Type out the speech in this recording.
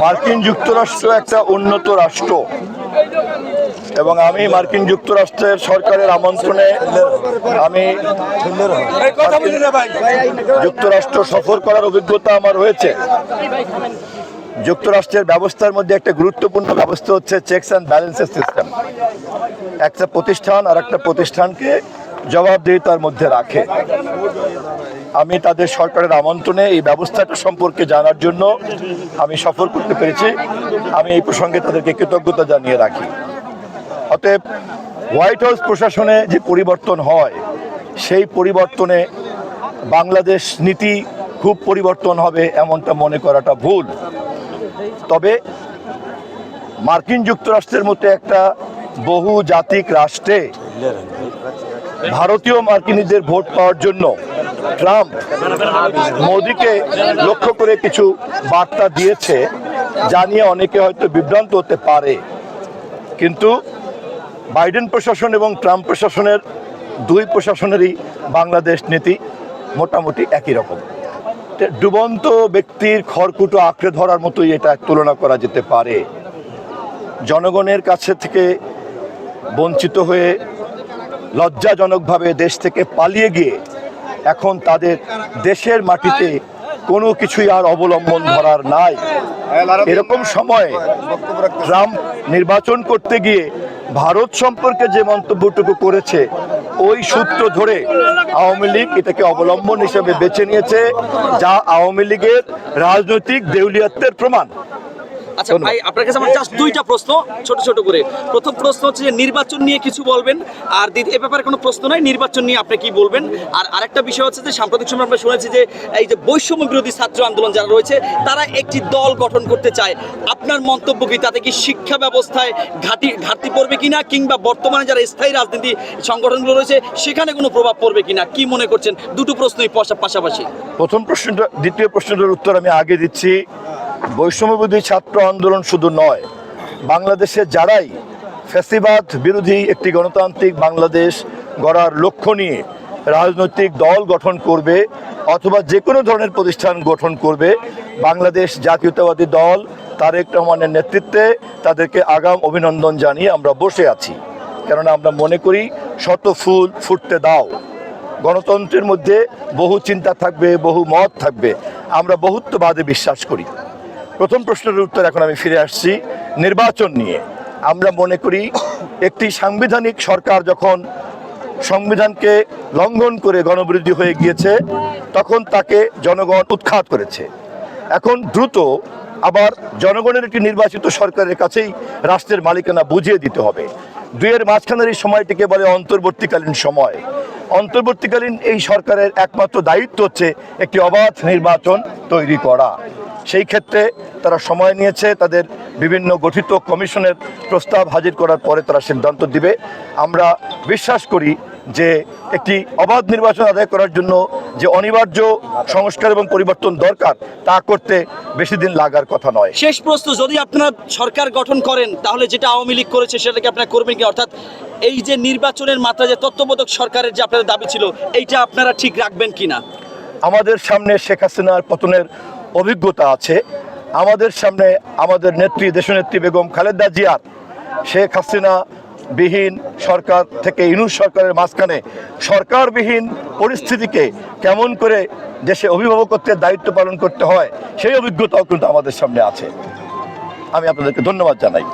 মার্কিন যুক্তরাষ্ট্র একটা উন্নত রাষ্ট্র। এবং আমি মার্কিন যুক্তরাষ্ট্রের সরকারের আমন্ত্রণে আমি যুক্তরাষ্ট্র সফর করার অভিজ্ঞতা আমার হয়েছে। যুক্তরাষ্ট্রের ব্যবস্থার মধ্যে একটা গুরুত্বপূর্ণ ব্যবস্থা হচ্ছে চেকস অ্যান্ড ব্যালেন্সের সিস্টেম। একটা প্রতিষ্ঠান আর একটা প্রতিষ্ঠানকে জবাবদিহিতার মধ্যে রাখে। আমি তাদের সরকারের আমন্ত্রণে এই ব্যবস্থাটা সম্পর্কে জানার জন্য আমি সফর করতে পেরেছি। আমি এই প্রসঙ্গে তাদেরকে কৃতজ্ঞতা জানিয়ে রাখি। অতএব হোয়াইট হাউস প্রশাসনে যে পরিবর্তন হয়, সেই পরিবর্তনে বাংলাদেশ নীতি খুব পরিবর্তন হবে এমনটা মনে করাটা ভুল। তবে মার্কিন যুক্তরাষ্ট্রের মতো একটা বহু জাতিক রাষ্ট্রে ভারতীয় মার্কিনীদের ভোট পাওয়ার জন্য ট্রাম্প মোদিকে লক্ষ্য করে কিছু বার্তা দিয়েছে, যা নিয়ে অনেকে হয়তো বিভ্রান্ত হতে পারে। কিন্তু বাইডেন প্রশাসন এবং ট্রাম্প প্রশাসনের দুই প্রশাসনেরই বাংলাদেশ নীতি মোটামুটি একই রকম। ডুবন্ত ব্যক্তির খড়কুটো আঁকড়ে ধরার মতোই এটা তুলনা করা যেতে পারে। জনগণের কাছে থেকে বঞ্চিত হয়ে লজ্জাজনকভাবে দেশ থেকে পালিয়ে গিয়ে এখন তাদের দেশের মাটিতে কোনো কিছুই আর অবলম্বন ধরার নাই। এরকম সময়ে ট্রাম্প নির্বাচন করতে গিয়ে ভারত সম্পর্কে যে মন্তব্যটুকু করেছে, ওই সূত্র ধরে আওয়ামী লীগ এটাকে অবলম্বন হিসেবে বেছে নিয়েছে, যা আওয়ামী লীগের রাজনৈতিক দেউলিয়াত্বের প্রমাণ। আচ্ছা ভাই আপনার কাছে আমার জাস্ট দুইটা প্রশ্ন ছোট ছোট করে। প্রথম প্রশ্ন হচ্ছে যে নির্বাচন নিয়ে কিছু বলবেন আর এ ব্যাপারে কোনো প্রশ্ন নাই নির্বাচন নিয়ে আপনি কি বলবেন? আর আরেকটা বিষয় হচ্ছে যে সাম্প্রতিক সময় আমরা শুনেছি যে এই যে বৈষম্য বিরোধী ছাত্র আন্দোলন যারা রয়েছে তারা একটি দল গঠন করতে চায়। আপনার মন্তব্য কি? তাতে কি শিক্ষা ব্যবস্থায় ঘাটি ঘাটতি পড়বে কিনা? কিংবা বর্তমানে যারা স্থায়ী রাজনীতি সংগঠনগুলো রয়েছে সেখানে কোনো প্রভাব পড়বে কিনা? কি মনে করছেন? দুটো প্রশ্নই পাশাপাশি। প্রথম প্রশ্নটা দ্বিতীয় প্রশ্নটার উত্তর আমি আগে দিচ্ছি। বৈষম্যবিরোধী ছাত্র আন্দোলন শুধু নয়, বাংলাদেশে যারাই ফ্যাসিবাদ বিরোধী একটি গণতান্ত্রিক বাংলাদেশ গড়ার লক্ষ্য নিয়ে রাজনৈতিক দল গঠন করবে অথবা যে কোনো ধরনের প্রতিষ্ঠান গঠন করবে, বাংলাদেশ জাতীয়তাবাদী দল, তারেক রহমানের নেতৃত্বে তাদেরকে আগাম অভিনন্দন জানিয়ে আমরা বসে আছি। কেননা আমরা মনে করি শত ফুল ফুটতে দাও। গণতন্ত্রের মধ্যে বহু চিন্তা থাকবে, বহু মত থাকবে। আমরা বহুত্ববাদে বিশ্বাস করি। প্রথম প্রশ্নের উত্তর এখন আমি ফিরে আসছি। নির্বাচন নিয়ে। আমরা মনে করি একটি সাংবিধানিক সরকার যখন সংবিধানকে লঙ্ঘন করে গণবিরোধী হয়ে গিয়েছে, তখন তাকে জনগণ উৎখাত করেছে। এখন দ্রুত আবার জনগণের একটি নির্বাচিত সরকারের কাছেই রাষ্ট্রের মালিকানা বুঝিয়ে দিতে হবে। দুইয়ের মাঝখানের এই সময়টিকে বলে অন্তর্বর্তীকালীন সময়। অন্তর্বর্তীকালীন এই সরকারের একমাত্র দায়িত্ব হচ্ছে একটি অবাধ নির্বাচন তৈরি করা। সেই ক্ষেত্রে তারা সময় নিয়েছে তাদের বিভিন্ন গঠিত কমিশনের প্রস্তাব হাজির করার পরে তারা সিদ্ধান্ত দিবে। আমরা বিশ্বাস করি যে একটি অবাধ নির্বাচন আদায় করার জন্য যে অনিবার্য সংস্কার এবং পরিবর্তন দরকার তা করতে বেশি দিন লাগার কথা নয়। শেষ প্রশ্ন যদি আপনারা সরকার গঠন করেন তাহলে যেটা আওয়ামী লীগ করেছে সেটাকে আপনারা করবেন কি? অর্থাৎ এই যে নির্বাচনের মাত্রা যে তত্ত্ববোধক সরকারের যে আপনাদের দাবি ছিল এইটা আপনারা ঠিক রাখবেন কিনা? আমাদের সামনে শেখ হাসিনার পতনের অভিজ্ঞতা আছে। আমাদের সামনে আমাদের নেত্রী, দেশনেত্রী বেগম খালেদা জিয়ার, শেখ হাসিনা বিহীন সরকার থেকে ইনুস সরকারের মাঝখানে সরকারবিহীন পরিস্থিতিকে কেমন করে দেশে অভিভাবকত্বের দায়িত্ব পালন করতে হয়, সেই অভিজ্ঞতাও কিন্তু আমাদের সামনে আছে। আমি আপনাদেরকে ধন্যবাদ জানাই।